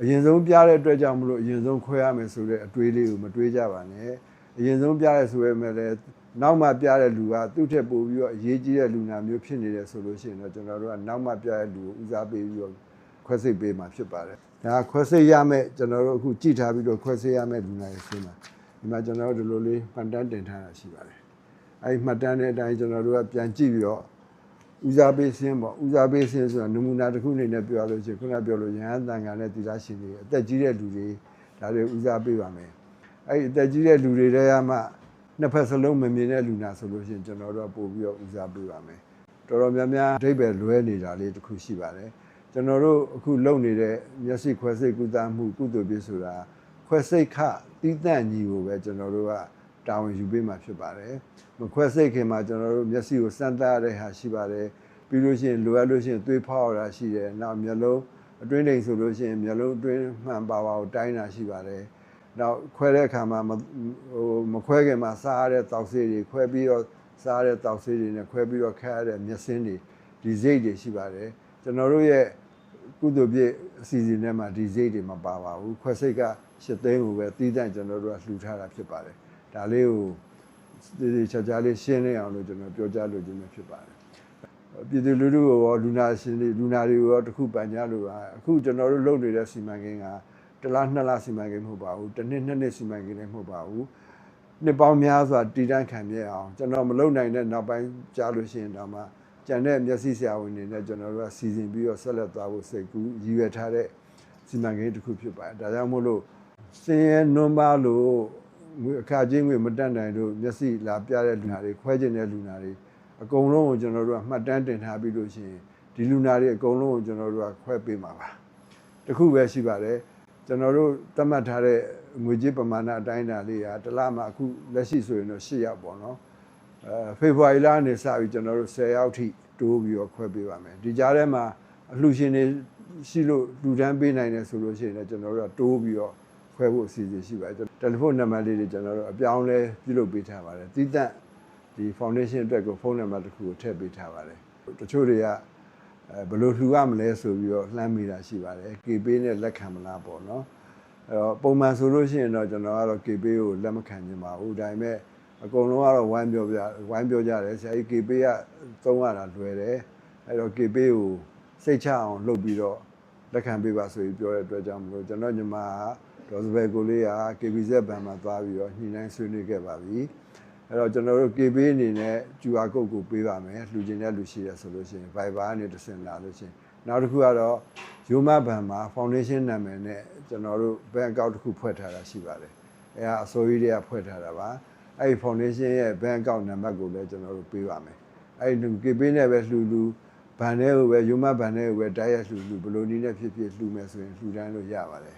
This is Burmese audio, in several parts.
အရင်ဆုံးပြတဲ့အတွက်ကြောင့်မလို့အရင်ဆုံးခွဲရမယ်ဆိုတဲ့အတွေးလေးကိုမတွေးကြပါနဲ့အရင်ဆုံးပြရဲဆိုရမယ်လေနောက်မှပြတဲ့လူကသူ့ထက်ပိုပြီးတော့အရေးကြီးတဲ့လူနာမျိုးဖြစ်နေတယ်ဆိုလို့ရှိရင်တော့ကျွန်တော်တို့ကနောက်မှပြတဲ့လူကိုဦးစားပေးပြီးတော့ခွဲစိတ်ပေးမှာဖြစ်ပါတယ်ဒါကခွဲစိတ်ရမယ်ကျွန်တော်တို့အခုကြည့်ထားပြီးတော့ခွဲစိတ်ရမယ်လူနာရဲ့ဆင်းမှာဒီမှာကျွန်တော်တို့ဒီလိုလေးမှတ်တမ်းတင်ထားတာရှိပါတယ်အဲဒီမှတ်တမ်းတဲ့အတိုင်းကျွန်တော်တို့ကပြန်ကြည့်ပြီးတော့ ဦးစားပေးစင်းပေါ့ဦးစားပေးစင်းဆိုတာနမူနာတစ်ခုအနေနဲ့ပြောရလို့ရှိရင်ခုနပြောလို့ရဟန်းတန်ခါနဲ့တိရရှင်တွေအသက်ကြီးတဲ့လူတွေဒါတွေဦးစားပေးပါမယ်အဲ့ဒီအသက်ကြီးတဲ့လူတွေတည်းကမှနှစ်ဖက်စလုံးမမြင်တဲ့လူနာဆိုလို့ရှိရင်ကျွန်တော်တို့ကပို့ပြီးတော့ဦးစားပေးပါမယ်တော်တော်များများအဓိပ္ပာယ်လွဲနေတာလေးတစ်ခုရှိပါတယ်ကျွန်တော်တို့အခုလုပ်နေတဲ့မျက်စိခွဲစိတ်ကုသမှုကုသိုလ်ပြဆိုတာခွဲစိတ်ခတီးတန့်ညီကိုပဲကျွန်တော်တို့က တာဝန်ယူပေးမှာဖြစ်ပါတယ်မခွဲစိတ်ခင်မှာကျွန်တော်တို့မျက်စိကိုစမ်းသပ်ရတဲ့ဟာရှိပါတယ်ပြီးလို့ရှိရင်လိုအပ်လို့ရှိရင်သွေးဖောက်ရတာရှိတယ်နောက်မျက်လုံးအတွင်းတိမ်ဆိုလို့ရှိရင်မျက်လုံးအတွင်းမှန်ပါပါကိုတိုင်းတာရှိပါတယ်နောက်ခွဲတဲ့အခါမှာမဟိုမခွဲခင်မှာစားရတဲ့တောက်ဆေးတွေခွဲပြီးတော့စားရတဲ့တောက်ဆေးတွေနဲ့ခွဲပြီးတော့ခက်ရတဲ့မျက်စင်းတွေဒီစိတ်တွေရှိပါတယ်ကျွန်တော်တို့ရဲ့ကုသိုလ်ပြည့်အစီအစဉ်ထဲမှာဒီစိတ်တွေမပါပါဘူးခွဲစိတ်ကရှစ်သိန်းကိုပဲတီးတန့်ကျွန်တော်တို့ကလှူထားတာဖြစ်ပါတယ် ဒါလေးကိုဒီဒီချာချာလေးရှင်းနေအောင်လို့ကျွန်တော်ပြောကြားလိုခြင်းပဲဖြစ်ပါတယ်ပြည်သူလူထုကိုရောလူနာရှင်တွေလူနာတွေကိုရောတစ်ခုပန်ကြားလို့ပါအခုကျွန်တော်တို့လုပ်နေတဲ့စီမံကိန်းကတစ်လားနှစ်လားစီမံကိန်းမဟုတ်ပါဘူးတစ်နှစ်နှစ်နှစ်စီမံကိန်းလည်းမဟုတ်ပါဘူးနှစ်ပေါင်းများစွာတည်တံ့ခံမြဲအောင်ကျွန်တော်မလုံနိုင်တဲ့နောက်ပိုင်းကြားလို့ရှိရင်တော့မှကျန်တဲ့မျက်စိဆရာဝန်တွေနဲ့ကျွန်တော်တို့ကစီစဉ်ပြီးတော့ဆက်လက်သွားဖို့စိတ်ကူးရည်ရွယ်ထားတဲ့စီမံကိန်းတစ်ခုဖြစ်ပါတယ်ဒါကြောင့်မို့လို့စင်ရဲနွမ်းပါလို့ ငွေအခချင်းငွေမတက်နိုင်လို့မျက်စိလာပြတဲ့လူနာတွေခွဲကျင်တဲ့လူနာတွေအကုန်လုံးကိုကျွန်တော်တို့ကမှတ်တမ်းတင်ထားပြီးလို့ရှိရင်ဒီလူနာတွေအကုန်လုံးကိုကျွန်တော်တို့ကခွဲပေးမှာပါတခုပဲရှိပါတယ်ကျွန်တော်တို့သတ်မှတ်ထားတဲ့ငွေကြေးပမာဏအတိုင်းအတာလေးကတစ်လမှာအခုလက်ရှိဆိုရင်တော့8ရောက်ပေါ့နော်အဲဖေဖော်ဝါရီလကနေစပြီးကျွန်တော်တို့10ရောက်ထိတိုးပြီးတော့ခွဲပေးပါမယ်ဒီကြားထဲမှာအလှူရှင်တွေရှိလို့လူတန်းပေးနိုင်တယ်ဆိုလို့ရှိရင်လည်းကျွန်တော်တို့ကတိုးပြီးတော့ ခွဲဖို့အစီအစဉ်ရှိပါတယ်တယ်လီဖုန်းနံပါတ်လေးတွေကျွန်တော်တို့အပြောင်းလဲပြုလုပ်ပေးထားပါတယ်တည်တံ့ဒီ foundation အတွက်ကိုဖုန်းနံပါတ်တစ်ခုကိုထည့်ပေးထားပါတယ်တချို့တွေကအဲဘယ်လိုလှူရမလဲဆိုပြီးတော့လှမ်းမိတာရှိပါတယ် KB နဲ့လက်ခံမလားပေါ့နော်အဲတော့ပုံမှန်ဆိုလို့ရှိရင်တော့ကျွန်တော်ကတော့ KB ကိုလက်မခံနိုင်ပါဘူးဒါပေမဲ့အကုန်လုံးကတော့ဝိုင်းပြောပြဝိုင်းပြောကြတယ်ဆရာကြီး KB ကသုံးရတာလွယ်တယ်အဲတော့ KB ကိုစိတ်ချအောင်လုပ်ပြီးတော့လက်ခံပေးပါဆိုပြီးပြောတဲ့အတွက်ကြောင့်မလို့ကျွန်တော်ညီမက ဒေါ်စပယ်ကိုလေးက KBZ ဘဏ်မှာသွားပြီးတော့ညှိနှိုင်းဆွေးနွေးခဲ့ပါပြီအဲ့တော့ကျွန်တော်တို့ KB အနေနဲ့ QR code ကိုပေးပါမယ်လှူခြင်းတဲ့လူရှိရဆိုလို့ရှိရင် Viber ကနေတစ်ဆင့်လာလို့ရှိရင်နောက်တစ်ခုကတော့ယူမဘဏ်မှာ foundation နာမည်နဲ့ကျွန်တော်တို့ bank account တစ်ခုဖွဲ့ထားတာရှိပါတယ်အဲဒါအစိုးရတွေကဖွဲ့ထားတာပါအဲ့ဒီ foundation ရဲ့ bank account နံပါတ်ကိုလည်းကျွန်တော်တို့ပေးပါမယ်အဲ့ဒီ KB နဲ့ပဲလှူလှူဘဏ်ထဲကိုပဲယူမဘဏ်ထဲကိုပဲတိုက်ရိုက်လှူလှူဘယ်လိုနည်းနဲ့ဖြစ်ဖြစ်လှူမယ်ဆိုရင်လှူဒန်းလို့ရပါတယ်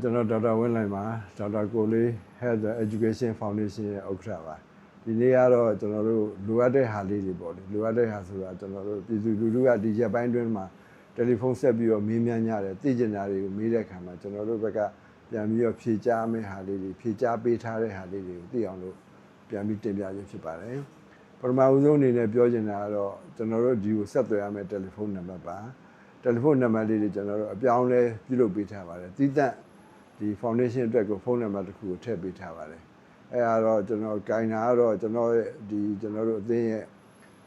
ကျွန်တော်ဒေါက်တာဝင်းလိုင်ပါဒေါက်တာကိုလေး Health Education Foundation ရဲ့ဥက္ကဋ္ဌပါဒီနေ့ကတော့ကျွန်တော်တို့လိုအပ်တဲ့ဟာလေးတွေပေါ့လေလိုအပ်တဲ့ဟာဆိုတာကျွန်တော်တို့ပြည်သူလူထုကဒီရက်ပိုင်းတွင်းမှာတယ်လီဖုန်းဆက်ပြီးတော့မေးမြန်းကြတယ်သိကျင်တာတွေကိုမေးတဲ့အခါမှာကျွန်တော်တို့ဘက်ကပြန်ပြီးတော့ဖြေကြားမယ့်ဟာလေးတွေဖြေကြားပေးထားတဲ့ဟာလေးတွေကိုသိအောင်လို့ပြန်ပြီးတင်ပြခြင်းဖြစ်ပါတယ်ပထမဦးဆုံးအနေနဲ့ပြောချင်တာကတော့ကျွန်တော်တို့ဒီကိုဆက်သွယ်ရမယ့်တယ်လီဖုန်းနံပါတ်ပါတယ်လီဖုန်းနံပါတ်လေးတွေကျွန်တော်တို့အပြောင်းလဲပြုလုပ်ပေးထားပါတယ်တည်တံ့ ဒီ foundation အတွက်ကိုဖုန်းနံပါတ်တစ်ခုကိုထည့်ပေးထားပါတယ်အဲဒါတော့ကျွန်တော်ဂိုင်နာကတော့ကျွန်တော်ရဲ့ဒီကျွန်တော်တို့အသင်းရဲ့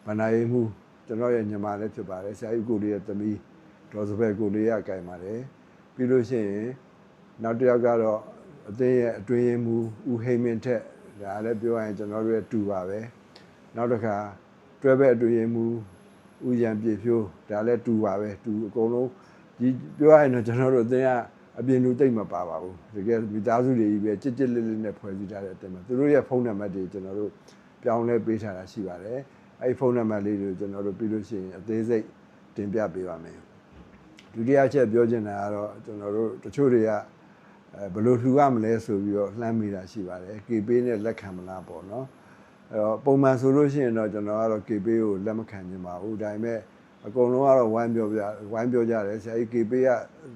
ဗန္ဒာရေးမှုကျွန်တော်ရဲ့ညီမလည်းဖြစ်ပါတယ်ဆရာကြီးကိုလေးရဲ့သမီးဒေါ်စပယ်ကိုလေးကဂိုင်ပါတယ်ပြီးလို့ရှိရင်နောက်တစ်ယောက်ကတော့အသင်းရဲ့အတွင်းရေးမှုဦးဟိမင်းထက်ဒါလည်းပြောရရင်ကျွန်တော်တို့ရဲ့တူပါပဲနောက်တစ်ခါတွဲဘက်အတွင်းရေးမှုဦးရန်ပြေဖြိုးဒါလည်းတူပါပဲတူအကုန်လုံးဒီပြောရရင်တော့ကျွန်တော်တို့အသင်းက အပြင်လူတိတ်မပါပါဘူးတကယ်မိသားစုတွေကြီးပဲကြစ်ကြစ်လေးလေးနဲ့ဖွဲ့စည်းထားတဲ့အတင်မှာသူတို့ရဲ့ဖုန်းနံပါတ်တွေကျွန်တော်တို့ပြောင်းလဲပေးထားတာရှိပါတယ်အဲ့ဒီဖုန်းနံပါတ်လေးတွေကိုကျွန်တော်တို့ပြီးလို့ရှိရင်အသေးစိတ်တင်ပြပေးပါမယ်ဒုတိယချက်ပြောချင်တာကတော့ကျွန်တော်တို့တချို့တွေကအဲဘယ်လိုလှူရမလဲဆိုပြီးတော့လှမ်းမိတာရှိပါတယ် KP နဲ့လက်ခံမလားပေါ့နော်အဲ့တော့ပုံမှန်ဆိုလို့ရှိရင်တော့ကျွန်တော်ကတော့ KP ကိုလက်မခံနိုင်ပါဘူးဒါပေမဲ့ အကုန်လုံးကတော့ဝိုင်းပြောပြဝိုင်းပြောကြတယ်ဆရာကြီး KP က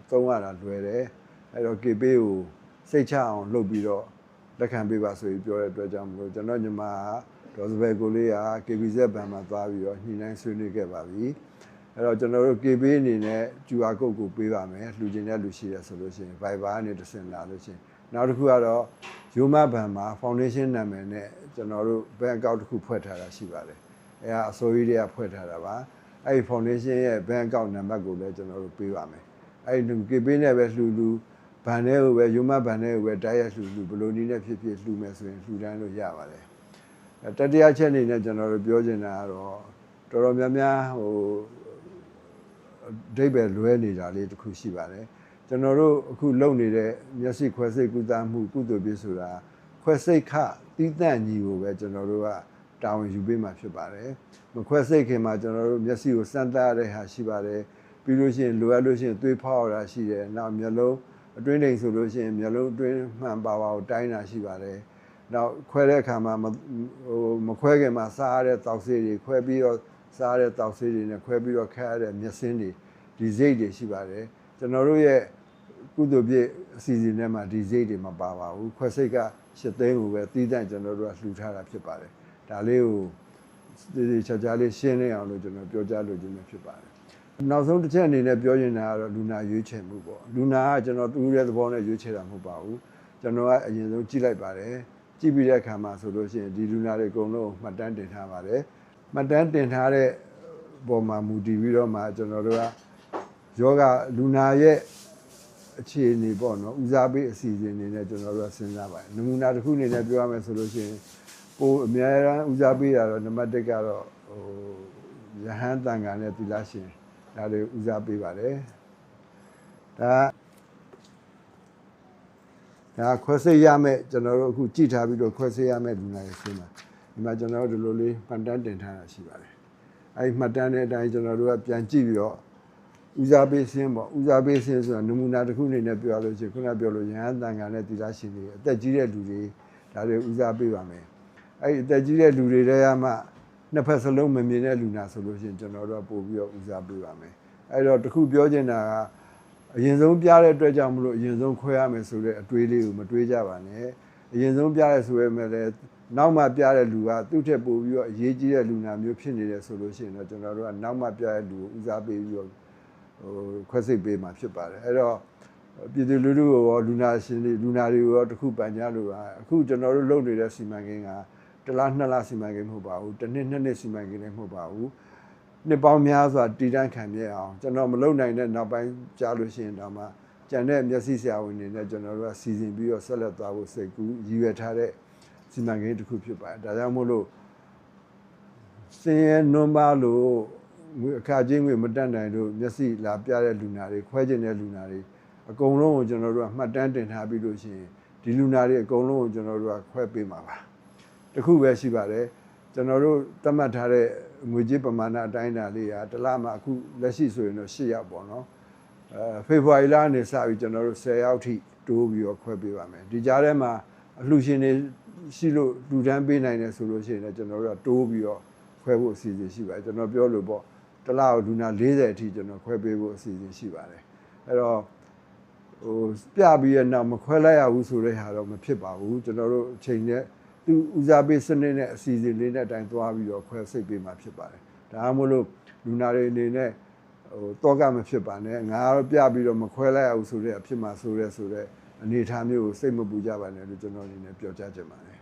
သုံးရတာလွယ်တယ်အဲ့တော့ KP ကိုစိတ်ချအောင်လုပ်ပြီးတော့လက်ခံပေးပါဆိုပြီးပြောတဲ့အတွက်ကြောင့်မလို့ကျွန်တော်ညီမကဒေါ်စပယ်ကိုလေးက KBZ ဘဏ်မှာသွားပြီးတော့ညှိနှိုင်းဆွေးနွေးခဲ့ပါပြီအဲ့တော့ကျွန်တော်တို့ KB အနေနဲ့ QR code ကိုပေးပါမယ်လှူခြင်းတဲ့လူရှိရဆိုလို့ရှိရင် Viber ကနေတစ်ဆင့်လာလို့ရှိရင်နောက်တစ်ခုကတော့ယူမဘဏ်မှာ foundation နာမည်နဲ့ကျွန်တော်တို့ bank account တစ်ခုဖွဲ့ထားတာရှိပါတယ်အဲဒါအစိုးရတွေကဖွဲ့ထားတာပါ အဲ့ဒီ foundation ရဲ့ bank account နံပါတ်ကိုလည်းကျွန်တော်တို့ပေးပါမယ်အဲ့ဒီ KB နဲ့ပဲလှူလှူဘဏ်ထဲကိုပဲယူမဘဏ်ထဲကိုပဲတိုက်ရိုက်လှူလှူဘယ်လိုနည်းနဲ့ဖြစ်ဖြစ်လှူမယ်ဆိုရင်လှူဒန်းလို့ရပါတယ်အဲတတိယချက်အနေနဲ့ကျွန်တော်တို့ပြောချင်တာကတော့တော်တော်များများဟိုအဓိပ္ပာယ်လွဲနေတာလေးတစ်ခုရှိပါတယ်ကျွန်တော်တို့အခုလုပ်နေတဲ့မျက်စိခွဲစိတ်ကုသမှုကုသိုလ်ပြဆိုတာခွဲစိတ်ခတီးတန့်ညီကိုပဲကျွန်တော်တို့က တာဝန်ယူပေးမှာဖြစ်ပါတယ်မခွဲစိတ်ခင်မှာကျွန်တော်တို့မျက်စိကိုစမ်းသပ်ရတဲ့ဟာရှိပါတယ်ပြီးလို့ရှိရင်လိုအပ်လို့ရှိရင်သွေးဖောက်ရတာရှိတယ်နောက်မျက်လုံးအတွင်းတိမ်ဆိုလို့ရှိရင်မျက်လုံးအတွင်းမှန်ပါပါကိုတိုင်းတာရှိပါတယ်နောက်ခွဲတဲ့အခါမှာမဟိုမခွဲခင်မှာစားရတဲ့တောက်ဆေးတွေခွဲပြီးတော့စားရတဲ့တောက်ဆေးတွေနဲ့ခွဲပြီးတော့ခက်ရတဲ့မျက်စင်းတွေဒီစိတ်တွေရှိပါတယ်ကျွန်တော်တို့ရဲ့ကုသိုလ်ပြည့်အစီအစဉ်ထဲမှာဒီစိတ်တွေမပါပါဘူးခွဲစိတ်ကရှစ်သိန်းကိုပဲတီးတန့်ကျွန်တော်တို့ကလှူထားတာဖြစ်ပါတယ် ဒါလေးကိုဒီဒီချာချာလေးရှင်းနေအောင်လို့ကျွန်တော်ပြောကြားလိုချင်တယ်ဖြစ်ပါတယ်နောက်ဆုံးတစ်ချက်အနေနဲ့ပြောရင်ကတော့လူနာရွေးချယ်မှုပေါ့လူနာကကျွန်တော်တူတဲ့သဘောနဲ့ရွေးချယ်တာမဟုတ်ပါဘူးကျွန်တော်ကအရင်ဆုံးကြည့်လိုက်ပါတယ်ကြည့်ပြီးတဲ့အခါမှာဆိုလို့ရှိရင်ဒီလူနာတွေအကုန်လုံးမှတ်တမ်းတင်ထားပါတယ်မှတ်တမ်းတင်ထားတဲ့ပုံမှာမူတည်ပြီးတော့မှကျွန်တော်တို့ကယောဂလူနာရဲ့အခြေအနေပေါ့နော်ဦးစားပေးအစီအစဉ်နေနဲ့ကျွန်တော်တို့ကစဉ်းစားပါတယ်နမူနာတစ်ခုအနေနဲ့ပြောရမယ်ဆိုလို့ရှိရင် ကိုအများအားဦးစားပေးတာတော့နံပါတ်1ကတော့ဟိုယဟန်တန်ခါနဲ့သီလရှင်ဒါတွေဦးစားပေးပါတယ်ဒါဒါခွဲစိတ်ရမယ်ကျွန်တော်တို့အခုကြည့်ထားပြီးတော့ခွဲစိတ်ရမယ်လူနာရဲ့ဆင်းမှာဒီမှာကျွန်တော်တို့ဒီလိုလေးမှတ်တမ်းတင်ထားတာရှိပါတယ်အဲဒီမှတ်တမ်းတဲ့အတိုင်းကျွန်တော်တို့ကပြန်ကြည့်ပြီးတော့ဦးစားပေးဆင်းပေါ့ဦးစားပေးဆင်းဆိုတာနမူနာတစ်ခုအနေနဲ့ပြောရလို့ရှိရင်ခုနပြောလို့ရဟန်းတန်ခါနဲ့သီလရှင်တွေအသက်ကြီးတဲ့လူတွေဒါတွေဦးစားပေးပါမယ် အဲဒီအသက်ကြီးတဲ့လူတွေတည်းကမှနှစ်ဖက်စလုံးမမြင်တဲ့လူနာဆိုလို့ရှိရင်ကျွန်တော်တို့ကပို့ပြီးတော့ဦးစားပေးပါမယ်အဲတော့တစ်ခုပြောချင်တာကအရင်ဆုံးပြတဲ့အတွက်ကြောင့်မလို့အရင်ဆုံးခွဲရမယ်ဆိုတဲ့အတွေးလေးကိုမတွေးကြပါနဲ့အရင်ဆုံးပြရဲဆိုရမယ်လေနောက်မှပြတဲ့လူကသူ့ထက်ပိုပြီးတော့အရေးကြီးတဲ့လူနာမျိုးဖြစ်နေတယ်ဆိုလို့ရှိရင်တော့ကျွန်တော်တို့ကနောက်မှပြတဲ့လူကိုဦးစားပေးပြီးတော့ဟိုခွဲစိတ်ပေးမှာဖြစ်ပါတယ်အဲ့တော့ပြည်သူလူထုကိုရောလူနာရှင်တွေလူနာတွေကိုရောတခုပန်ကြားလို့ပါအခုကျွန်တော်တို့လုပ်နေတဲ့စီမံကိန်းက တစ်လားနှစ်လားစီမံကိန်းမဟုတ်ပါဘူးတစ်နှစ်နှစ်နှစ်စီမံကိန်းလည်းမဟုတ်ပါဘူးနှစ်ပေါင်းများစွာတည်တံ့ခံပြအောင်ကျွန်တော်မလုံနိုင်တဲ့နောက်ပိုင်းကြားလို့ရှိရင်တော့မှကျန်တဲ့မျက်စိဆရာဝန်တွေနဲ့ကျွန်တော်တို့ကစီစဉ်ပြီးတော့ဆက်လက်သွားဖို့စိတ်ကူးရည်ရွယ်ထားတဲ့စီမံကိန်းတစ်ခုဖြစ်ပါတယ်ဒါကြောင့်မို့လို့စင်ရဲနွန်ပါလို့ငွေအခါချင်းငွေမတက်နိုင်လို့မျက်စိလာပြတဲ့လူနာတွေခွဲကျင်တဲ့လူနာတွေအကုန်လုံးကိုကျွန်တော်တို့ကမှတ်တမ်းတင်ထားပြီးလို့ရှိရင်ဒီလူနာတွေအကုန်လုံးကိုကျွန်တော်တို့ကခွဲပေးမှာပါ တခုပဲရှိပါတယ်ကျွန်တော်တို့သတ်မှတ်ထားတဲ့ငွေကြေးပမာဏအတိုင်းအတာလေးကတစ်လမှာအခုလက်ရှိဆိုရင်တော့10ရောက်ပေါ့နော်အဲဖေဖော်ဝါရီလကနေစပြီးကျွန်တော်တို့10ရောက်ထိတိုးပြီးတော့ခွဲပေးပါမယ်ဒီကြားထဲမှာအလှူရှင်တွေရှိလို့လူတန်းပေးနိုင်တယ်ဆိုလို့ရှိရင်လည်းကျွန်တော်တို့ကတိုးပြီးတော့ခွဲဖို့အစီအစဉ်ရှိပါတယ်ကျွန်တော်ပြောလို့ပေါ့တစ်လကိုလူနာ40အထိကျွန်တော်ခွဲပေးဖို့အစီအစဉ်ရှိပါတယ်အဲ့တော့ဟိုပြပြီးရနောက်မခွဲလိုက်ရဘူးဆိုတဲ့ဟာတော့မဖြစ်ပါဘူးကျွန်တော်တို့အချိန်နဲ့ သူဦးစားပေးစနစ်နဲ့အစီအစဉ်လေးနဲ့အတိုင်းသွားပြီးတော့ခွဲစိတ်ပေးမှာဖြစ်ပါတယ်။ဒါမှမဟုတ်လူနာတွေအနေနဲ့ဟိုတောကမဖြစ်ပါနဲ့ငါကတော့ပြပြီးတော့မခွဲလိုက်ရဘူးဆိုတဲ့အဖြစ်မှာဆိုရဲဆိုတဲ့အနေအထားမျိုးကိုစိတ်မပူကြပါနဲ့လို့ကျွန်တော်အနေနဲ့ပြောကြားချင်ပါတယ်